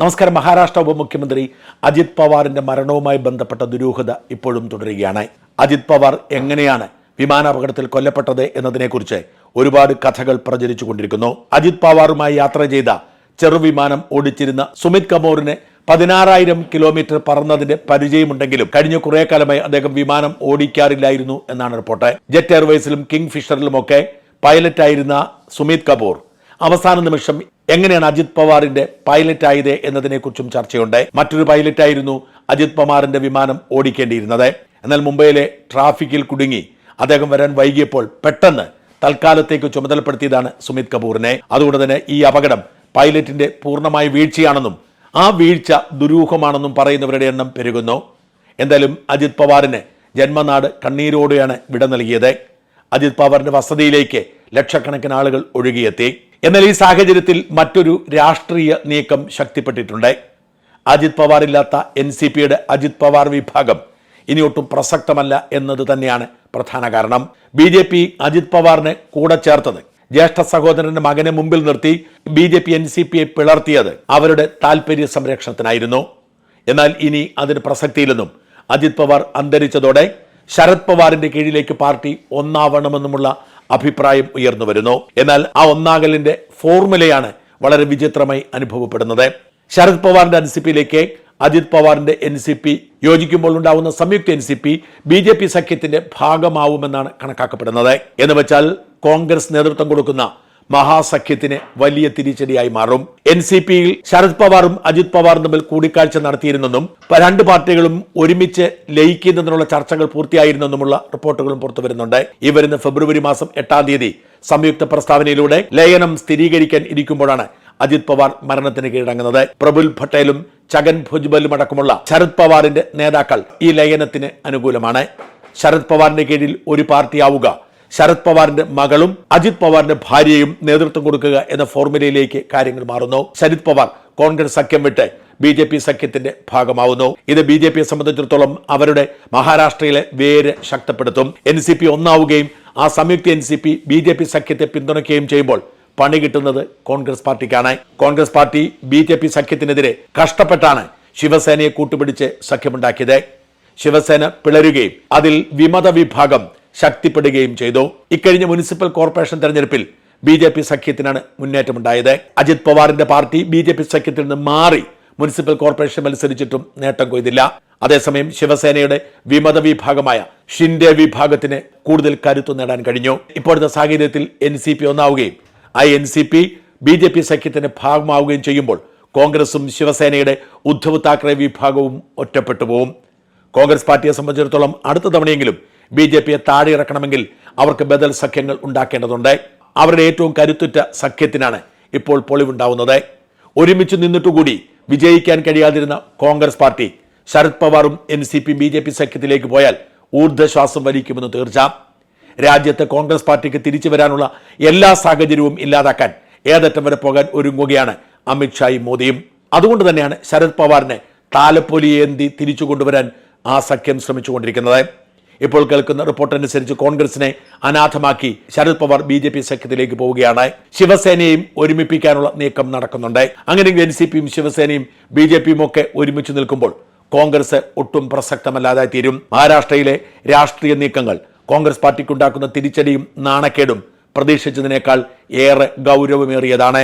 നമസ്കാരം. മഹാരാഷ്ട്ര ഉപമുഖ്യമന്ത്രി അജിത് പവാറിന്റെ മരണവുമായി ബന്ധപ്പെട്ട ദുരൂഹത ഇപ്പോഴും തുടരുകയാണ്. അജിത് പവാർ എങ്ങനെയാണ് വിമാനാപകടത്തിൽ കൊല്ലപ്പെട്ടത് എന്നതിനെക്കുറിച്ച് ഒരുപാട് കഥകൾ പ്രചരിച്ചു കൊണ്ടിരിക്കുന്നു. അജിത് പവാറുമായി യാത്ര ചെയ്ത ചെറുവിമാനം ഓടിച്ചിരുന്ന സുമിത് കമോറിന് പതിനാറായിരം കിലോമീറ്റർ പറന്നതിന്റെ പരിചയമുണ്ടെങ്കിലും കഴിഞ്ഞ കുറെ കാലമായി അദ്ദേഹം വിമാനം ഓടിക്കാറില്ലായിരുന്നു എന്നാണ് റിപ്പോർട്ട്. ജെറ്റ് എയർവേസിലും കിങ് ഫിഷറിലുമൊക്കെ പൈലറ്റായിരുന്ന സുമിത് കപൂർ അവസാന നിമിഷം എങ്ങനെയാണ് അജിത് പവാറിന്റെ പൈലറ്റ് ആയത് എന്നതിനെക്കുറിച്ചും ചർച്ചയുണ്ട്. മറ്റൊരു പൈലറ്റ് ആയിരുന്നു അജിത് പവാറിന്റെ വിമാനം ഓടിക്കേണ്ടിയിരുന്നത്. എന്നാൽ മുംബൈയിലെ ട്രാഫിക്കിൽ കുടുങ്ങി അദ്ദേഹം വരാൻ വൈകിയപ്പോൾ പെട്ടെന്ന് തൽക്കാലത്തേക്ക് ചുമതലപ്പെടുത്തിയതാണ് സുമിത് കപൂറിനെ. അതുകൊണ്ട് തന്നെ ഈ അപകടം പൈലറ്റിന്റെ പൂർണമായ വീഴ്ചയാണെന്നും ആ വീഴ്ച ദുരൂഹമാണെന്നും പറയുന്നവരുടെ എണ്ണം പെരുകുന്നു. എന്തായാലും അജിത് പവാറിന് ജന്മനാട് കണ്ണീരോടെയാണ് വിട നൽകിയത്. അജിത് പവാറിന്റെ വസതിയിലേക്ക് ലക്ഷക്കണക്കിന് ആളുകൾ ഒഴുകിയെത്തി. എന്നാൽ ഈ സാഹചര്യത്തിൽ മറ്റൊരു രാഷ്ട്രീയ നീക്കം ശക്തിപ്പെട്ടിട്ടുണ്ട്. അജിത് പവാർ ഇല്ലാത്ത എൻ സി പിയുടെ അജിത് പവാർ വിഭാഗം ഇനി ഒട്ടും പ്രസക്തമല്ല എന്നത് തന്നെയാണ് പ്രധാന കാരണം. ബി ജെ പി അജിത് പവാറിനെ കൂടെ ചേർത്തത്. ജ്യേഷ്ഠ സഹോദരന്റെ മകനെ മുമ്പിൽ നിർത്തി B J P N C പിയെ പിളർത്തിയത് അവരുടെ താല്പര്യ സംരക്ഷണത്തിനായിരുന്നു. എന്നാൽ ഇനി അതിന് പ്രസക്തിയില്ലെന്നും അജിത് പവാർ അന്തരിച്ചതോടെ ശരത് പവാറിന്റെ കീഴിലേക്ക് പാർട്ടി ഒന്നാവണമെന്നുമുള്ള അഭിപ്രായം ഉയർന്നു വരുന്നു. എന്നാൽ ആ ഒന്നാകലിന്റെ ഫോർമുലയാണ് വളരെ വിചിത്രമായി അനുഭവപ്പെടുന്നത്. ശരത് പവാറിന്റെ എൻ സി പിയിലേക്ക് അജിത് പവാറിന്റെ എൻ സി പി യോജിക്കുമ്പോൾ ഉണ്ടാവുന്ന സംയുക്ത N C P B J P സഖ്യത്തിന്റെ ഭാഗമാവുമെന്നാണ് കണക്കാക്കപ്പെടുന്നത്. എന്ന് വെച്ചാൽ കോൺഗ്രസ് നേതൃത്വം കൊടുക്കുന്ന മഹാസഖ്യത്തിന് വലിയ തിരിച്ചടിയായി മാറും. എൻ സി പിയിൽ ശരത് പവാറും അജിത് പവാറും തമ്മിൽ കൂടിക്കാഴ്ച നടത്തിയിരുന്നെന്നും രണ്ട് പാർട്ടികളും ഒരുമിച്ച് ലയിക്കുന്നതിനുള്ള ചർച്ചകൾ പൂർത്തിയായിരുന്നെന്നുമുള്ള റിപ്പോർട്ടുകളും പുറത്തു വരുന്നുണ്ട്. ഈ വരുന്ന ഫെബ്രുവരി മാസം എട്ടാം തീയതി സംയുക്ത പ്രസ്താവനയിലൂടെ ലയനം സ്ഥിരീകരിക്കാൻ ഇരിക്കുമ്പോഴാണ് അജിത് പവാർ മരണത്തിന് കീഴടങ്ങുന്നത്. പ്രഫുൽ പട്ടേലും ചഗൻ ഭുജ്ബലും അടക്കമുള്ള ശരത് പവാറിന്റെ നേതാക്കൾ ഈ ലയനത്തിന് അനുകൂലമാണ്. ശരത് പവാറിന്റെ കീഴിൽ ഒരു പാർട്ടിയാവുക ശരത് പവാറിന്റെ മകളും അജിത് പവാറിന്റെ ഭാര്യയും നേതൃത്വം കൊടുക്കുക എന്ന ഫോർമുലയിലേക്ക് കാര്യങ്ങൾ മാറുന്നു. ശരത് പവാർ കോൺഗ്രസ് സഖ്യം വിട്ട് ബി ജെ പി സഖ്യത്തിന്റെ ഭാഗമാവുന്നു. ഇത് ബി ജെ പിയെ സംബന്ധിച്ചിടത്തോളം അവരുടെ മഹാരാഷ്ട്രയിലെ വേര് ശക്തപ്പെടുത്തും. എൻ സി പി ഒന്നാവുകയും ആ സംയുക്ത N C P B J P സഖ്യത്തെ പിന്തുണയ്ക്കുകയും ചെയ്യുമ്പോൾ പണി കിട്ടുന്നത് കോൺഗ്രസ് പാർട്ടിക്കാണ്. Congress party B J P സഖ്യത്തിനെതിരെ കഷ്ടപ്പെട്ടാണ് ശിവസേനയെ കൂട്ടുപിടിച്ച് സഖ്യമുണ്ടാക്കിയത്. ശിവസേന പിളരുകയും അതിൽ വിമത വിഭാഗം ശക്തിപ്പെടുകയും ചെയ്തു. ഇക്കഴിഞ്ഞ മുനിസിപ്പൽ കോർപ്പറേഷൻ തെരഞ്ഞെടുപ്പിൽ ബി ജെ പി സഖ്യത്തിനാണ് മുന്നേറ്റമുണ്ടായത്. അജിത് പവാറിന്റെ പാർട്ടി ബി ജെ പി സഖ്യത്തിൽ നിന്ന് മാറി മുനിസിപ്പൽ കോർപ്പറേഷൻ മത്സരിച്ചിട്ടും നേട്ടം കൊയ്തില്ല. അതേസമയം ശിവസേനയുടെ വിമത വിഭാഗമായ ഷിൻഡെ വിഭാഗത്തിന് കൂടുതൽ കരുത്തു നേടാൻ കഴിഞ്ഞു. ഇപ്പോഴത്തെ സാഹചര്യത്തിൽ എൻ സി പി ഒന്നാവുകയും ആ N C P B J P സഖ്യത്തിന്റെ ഭാഗമാവുകയും ചെയ്യുമ്പോൾ കോൺഗ്രസും ശിവസേനയുടെ ഉദ്ധവ് താക്കറെ വിഭാഗവും ഒറ്റപ്പെട്ടു പോവും. കോൺഗ്രസ് പാർട്ടിയെ സംബന്ധിച്ചിടത്തോളം അടുത്ത തവണയെങ്കിലും ബി ജെ പിയെ താഴെ ഇറക്കണമെങ്കിൽ അവർക്ക് ബദൽ സഖ്യങ്ങൾ ഉണ്ടാക്കേണ്ടതുണ്ട്. അവരുടെ ഏറ്റവും കരുത്തുറ്റ സഖ്യത്തിനാണ് ഇപ്പോൾ പൊളിവുണ്ടാവുന്നത്. ഒരുമിച്ച് നിന്നിട്ടുകൂടി വിജയിക്കാൻ കഴിയാതിരുന്ന Congress party Sharad പവാറും N C P B J P സഖ്യത്തിലേക്ക് പോയാൽ ഊർജശ്വാസം വലിക്കുമെന്ന് തീർച്ച. രാജ്യത്തെ കോൺഗ്രസ് പാർട്ടിക്ക് തിരിച്ചു വരാനുള്ള എല്ലാ സാഹചര്യവും ഇല്ലാതാക്കാൻ ഏതറ്റം വരെ പോകാൻ ഒരുങ്ങുകയാണ് അമിത്ഷായും മോദിയും. അതുകൊണ്ട് തന്നെയാണ് ശരത് പവാറിനെ താലപ്പൊലി ഏന്തി തിരിച്ചു കൊണ്ടുവരാൻ ആ സഖ്യം ശ്രമിച്ചുകൊണ്ടിരിക്കുന്നത്. ഇപ്പോൾ കേൾക്കുന്ന റിപ്പോർട്ട് അനുസരിച്ച് കോൺഗ്രസിനെ അനാഥമാക്കി Sharad Pawar B J P സഖ്യത്തിലേക്ക് പോവുകയാണ്. ശിവസേനയും ഒരുമിപ്പിക്കാനുള്ള നീക്കം നടക്കുന്നുണ്ട്. അങ്ങനെയെങ്കിൽ എൻ സി പിയും ശിവസേനയും ബി ജെ പിയും ഒക്കെ ഒരുമിച്ച് നിൽക്കുമ്പോൾ കോൺഗ്രസ് ഒട്ടും പ്രസക്തമല്ലാതായി തീരും. മഹാരാഷ്ട്രയിലെ രാഷ്ട്രീയ നീക്കങ്ങൾ കോൺഗ്രസ് പാർട്ടിക്കുണ്ടാക്കുന്ന തിരിച്ചടിയും നാണക്കേടും പ്രതീക്ഷിച്ചതിനേക്കാൾ ഏറെ ഗൗരവമേറിയതാണ്.